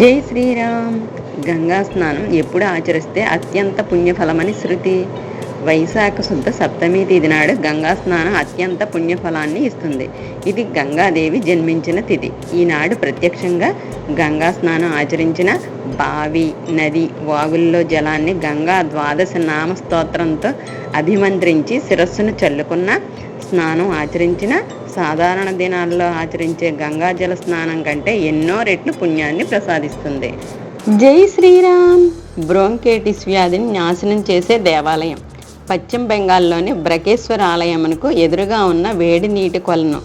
జై శ్రీరామ్. గంగా స్నానం ఎప్పుడు ఆచరిస్తే అత్యంత పుణ్యఫలమని శృతి. వైశాఖ శుద్ధ సప్తమి తిథి నాడు గంగా స్నానం అత్యంత పుణ్యఫలాన్ని ఇస్తుంది. ఇది గంగాదేవి జన్మించిన తిథి. ఈనాడు ప్రత్యక్షంగా గంగా స్నానం ఆచరించిన బావి నది వాగుల్లో జలాన్ని గంగా ద్వాదశ నామ స్తోత్రంతో అభిమంత్రించి శిరస్సును చల్లుకున్న స్నానం ఆచరించిన సాధారణ దినాల్లో ఆచరించే గంగాజల స్నానం కంటే ఎన్నో రెట్లు పుణ్యాన్ని ప్రసాదిస్తుంది. జై శ్రీరామ్! బ్రోంకేటిస్ వ్యాధిని నాశనం చేసే దేవాలయం. పశ్చిమ బెంగాల్లోని బ్రకేశ్వర ఆలయమునకు ఎదురుగా ఉన్న వేడి నీటి కొలను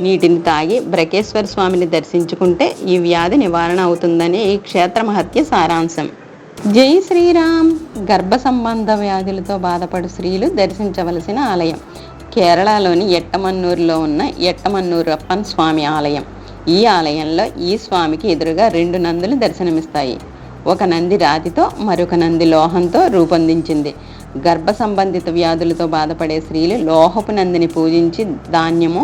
నీటిని తాగి బ్రకేశ్వర స్వామిని దర్శించుకుంటే ఈ వ్యాధి నివారణ అవుతుందని ఈ క్షేత్ర మహత్య సారాంశం. జై శ్రీరామ్! గర్భ సంబంధ వ్యాధులతో బాధపడు స్త్రీలు దర్శించవలసిన ఆలయం. కేరళలోని ఎట్టమన్నూరులో ఉన్న ఎట్టమన్నూరప్పన్ స్వామి ఆలయం. ఈ ఆలయంలో ఈ స్వామికి ఎదురుగా రెండు నందులు దర్శనమిస్తాయి. ఒక నంది రాతితో మరొక నంది లోహంతో రూపొందించింది. గర్భ సంబంధిత వ్యాధులతో బాధపడే స్త్రీలు లోహపు నందిని పూజించి ధాన్యము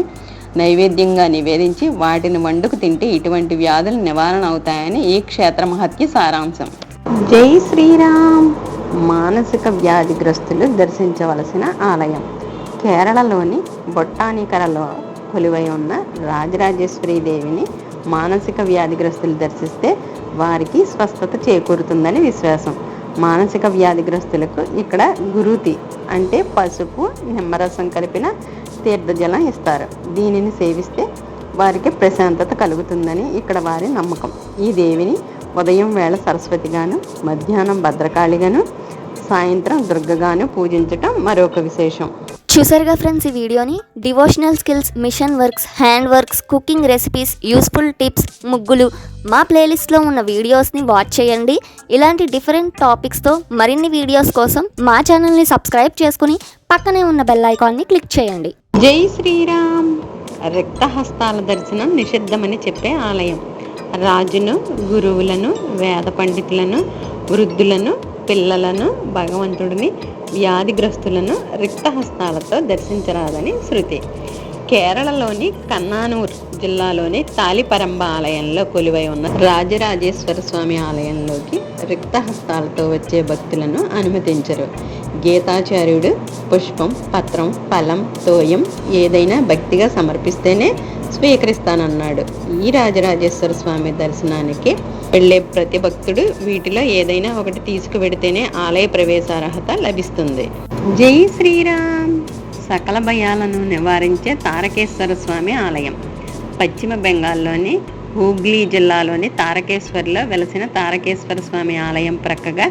నైవేద్యంగా నివేదించి వాటిని వండుకు తింటే ఇటువంటి వ్యాధులు నివారణ అవుతాయని ఈ క్షేత్ర మహత్య సారాంశం. జై శ్రీరామ్! మానసిక వ్యాధిగ్రస్తులు దర్శించవలసిన ఆలయం. కేరళలోని బొట్టానికరలో కొలువై ఉన్న రాజరాజేశ్వరి దేవిని మానసిక వ్యాధిగ్రస్తులు దర్శిస్తే వారికి స్వస్థత చేకూరుతుందని విశ్వాసం. మానసిక వ్యాధిగ్రస్తులకు ఇక్కడ గురుతి అంటే పసుపు నిమ్మరసం కలిపిన తీర్థజలం ఇస్తారు. దీనిని సేవిస్తే వారికి ప్రశాంతత కలుగుతుందని ఇక్కడ వారి నమ్మకం. ఈ దేవిని ఉదయం వేళ సరస్వతిగాను మధ్యాహ్నం భద్రకాళిగాను సాయంత్రం దుర్గగాను పూజించటం మరొక విశేషం. చూసారుగా ఫ్రెండ్స్ ఈ వీడియోని? Devotional skills machine works hand works cooking recipes useful tips ముగ్గులు. మా ప్లేలిస్ట్లో ఉన్న వీడియోస్ని వాచ్ చేయండి. ఇలాంటి డిఫరెంట్ టాపిక్స్తో మరిన్ని వీడియోస్ కోసం మా ఛానల్ని సబ్స్క్రైబ్ చేసుకుని పక్కనే ఉన్న బెల్ ఐకాన్ని క్లిక్ చేయండి. జై శ్రీరామ్. రక్తహస్తాల దర్శనం నిషిద్ధమని చెప్పే ఆలయం. రాజును గురువులను వేద పండితులను వృద్ధులను పిల్లలను భగవంతుడిని వ్యాధిగ్రస్తులను రిక్తహస్తాలతో దర్శించరాదని శృతి. కేరళలోని కన్నానూర్ జిల్లాలోని తాలిపరంబ ఆలయంలో కొలువై ఉన్న రాజరాజేశ్వర స్వామి ఆలయంలోకి రిక్తహస్తాలతో వచ్చే భక్తులను అనుమతించరు. గీతాచార్యుడు పుష్పం పత్రం ఫలం తోయం ఏదైనా భక్తిగా సమర్పిస్తేనే స్వీకరిస్తానన్నాడు. ఈ రాజరాజేశ్వర స్వామి దర్శనానికి వెళ్ళే ప్రతి భక్తుడు వీటిలో ఏదైనా ఒకటి తీసుకువెడితేనే ఆలయ ప్రవేశార్హత లభిస్తుంది. జై శ్రీరామ్! సకల భయాలను నివారించే తారకేశ్వర స్వామి ఆలయం. పశ్చిమ బెంగాల్లోని హూగ్లీ జిల్లాలోని తారకేశ్వర్లో వెలసిన తారకేశ్వర స్వామి ఆలయం ప్రక్కగా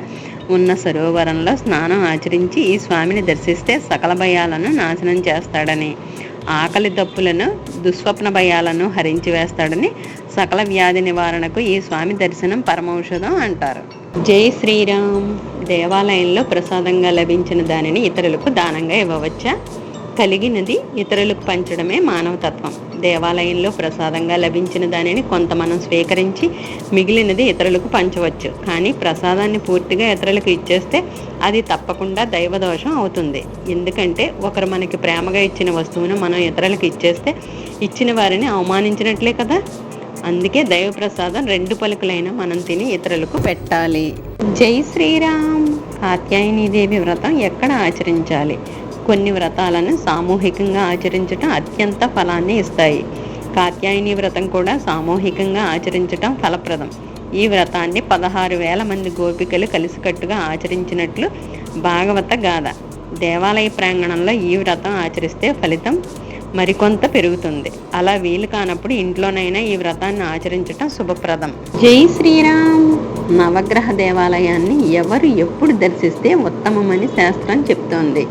ఉన్న సరోవరంలో స్నానం ఆచరించి ఈ స్వామిని దర్శిస్తే సకల భయాలను నాశనం చేస్తాడని ఆకలి దప్పులను దుస్వప్న భయాలను హరించి వేస్తాడని సకల వ్యాధి నివారణకు ఈ స్వామి దర్శనం పరమౌషధం అంటారు. జై శ్రీరామ్. దేవాలయంలో ప్రసాదంగా లభించిన దానిని ఇతరులకు దానంగా ఇవ్వవచ్చా? కలిగినది ఇతరులకు పంచడమే మానవతత్వం. దేవాలయంలో ప్రసాదంగా లభించిన దానిని కొంత మనం స్వీకరించి మిగిలినది ఇతరులకు పంచవచ్చు. కానీ ప్రసాదాన్ని పూర్తిగా ఇతరులకు ఇచ్చేస్తే అది తప్పకుండా దైవదోషం అవుతుంది. ఎందుకంటే ఒకరు మనకి ప్రేమగా ఇచ్చిన వస్తువును మనం ఇతరులకు ఇచ్చేస్తే ఇచ్చిన వారిని అవమానించినట్లే కదా? అందుకే దైవ ప్రసాదం రెండు పలుకులైన మనం తిని ఇతరులకు పెట్టాలి. జై శ్రీరామ్. కాత్యాయనీదేవి వ్రతం ఎక్కడ ఆచరించాలి? కొన్ని వ్రతాలను సామూహికంగా ఆచరించటం అత్యంత ఫలాన్ని ఇస్తాయి. కాత్యాయని వ్రతం కూడా సామూహికంగా ఆచరించటం ఫలప్రదం. ఈ వ్రతాన్ని పదహారు వేల మంది గోపికలు కలిసికట్టుగా ఆచరించినట్లు భాగవత గాథ. దేవాలయ ప్రాంగణంలో ఈ వ్రతం ఆచరిస్తే ఫలితం మరికొంత పెరుగుతుంది. అలా వీలు కానప్పుడు ఇంట్లోనైనా ఈ వ్రతాన్ని ఆచరించటం శుభప్రదం. జై శ్రీరామ్! నవగ్రహ దేవాలయాన్ని ఎవరు ఎప్పుడు దర్శిస్తే ఉత్తమమని శాస్త్రం చెప్తోంది.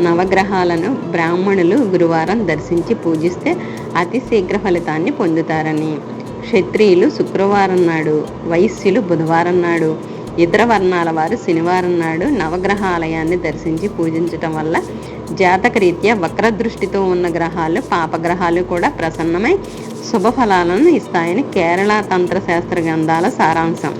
నవగ్రహాలను బ్రాహ్మణులు గురువారం దర్శించి పూజిస్తే అతి శీఘ్ర ఫలితాన్ని పొందుతారని. క్షత్రియులు శుక్రవారం నాడు వైశ్యులు బుధవారం నాడు ఇతర వర్ణాల వారు శనివారం నాడు నవగ్రహాలయాన్ని దర్శించి పూజించటం వల్ల జాతకరీత్యా వక్ర దృష్టితో ఉన్న గ్రహాలు పాపగ్రహాలు కూడా ప్రసన్నమై శుభ ఫలాలను ఇస్తాయని కేరళ తంత్రశాస్త్ర గ్రంథాల సారాంశం.